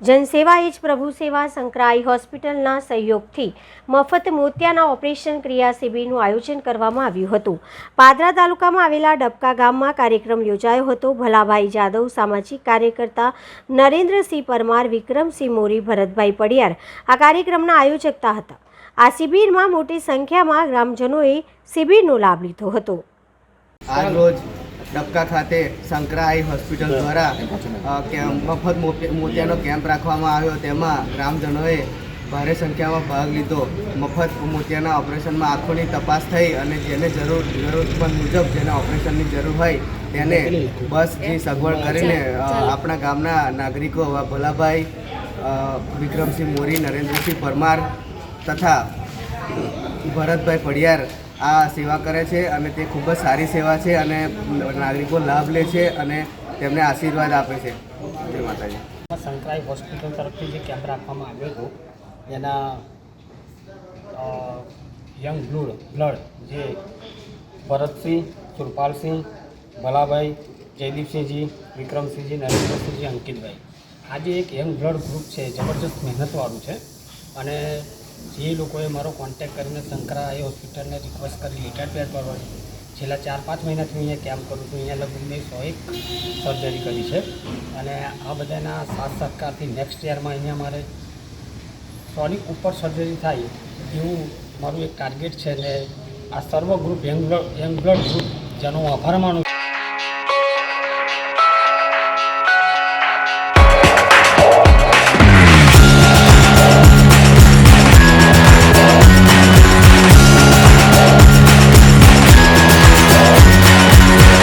જનસેવા એ જ પ્રભુ સેવા સંકરાઈ હોસ્પિટલના સહયોગથી મફત મોતિયાના ઓપરેશન ક્રિયા શિબિરનું આયોજન કરવામાં આવ્યું હતું. પાદરા તાલુકામાં આવેલા ડબકા ગામમાં કાર્યક્રમ યોજાયો હતો. ભલાભાઈ જાદવ, સામાજિક કાર્યકર્તા નરેન્દ્રસિંહ પરમાર, વિક્રમસિંહ મોરી, ભરતભાઈ પડિયાર આ કાર્યક્રમના આયોજકતા હતા. આ શિબિરમાં મોટી સંખ્યામાં ગ્રામજનોએ શિબિરનો લાભ લીધો હતો. આજ રોજ ડબકા ખાતે સંકરાઈ હોસ્પિટલ દ્વારા મફત મોતિ- મોતિયાનો કેમ્પ રાખવામાં આવ્યો. તેમાં ગ્રામજનોએ ભારે સંખ્યામાં ભાગ લીધો. મફત મોતિયાના ઓપરેશનમાં આંખોની તપાસ થઈ અને જેને જરૂર જરૂરમંદ મુજબ જેને ઓપરેશનની જરૂર હોય તેને બસની સગવડ કરીને આપણા ગામના નાગરિકો ભલાભાઈ વિક્રમસિંહ મોરી નરેન્દ્રસિંહ પરમાર તથા ભરતભાઈ પડિયાર આ સેવા કરે છે અને તે ખૂબ જ સારી સેવા છે અને નાગરિકો લાભ લે છે અને તેમને આશીર્વાદ આપે છે. જય માતાજી. સંકરાઈ હોસ્પિટલ તરફથી જે કેમ્પ રાખવામાં આવ્યો હતો, એના યંગ બ્લડ બ્લડ જે ભરતસિંહ સુરપાલસિંહ ભલાભાઈ, જયદીપસિંહજી, વિક્રમસિંહજી, નરેન્દ્રસિંહજી, અંકિતભાઈ. આજે એક યંગ બ્લડ ગ્રુપ છે, જબરજસ્ત મહેનતવાળું છે અને જે લોકોએ મારો કોન્ટેક્ટ કરીને શંકરા એ હોસ્પિટલને રિક્વેસ્ટ કરી લેટર પર કરવાની છેલ્લા ચાર, પાંચ મહિનાથી હું અહીંયા કેમ્પ કરું છું. અહીંયા લગભગ મેં સો એક સર્જરી કરી છે. અને આ બધાના સાથ સહકારથી નેક્સ્ટ યરમાં અહીંયા મારે સોની ઉપર સર્જરી થાય એવું મારું એક ટાર્ગેટ છે ને આ સર્વ ગ્રુપ યંગ બ્લડ ગ્રુપ જેનો હું આભાર માનું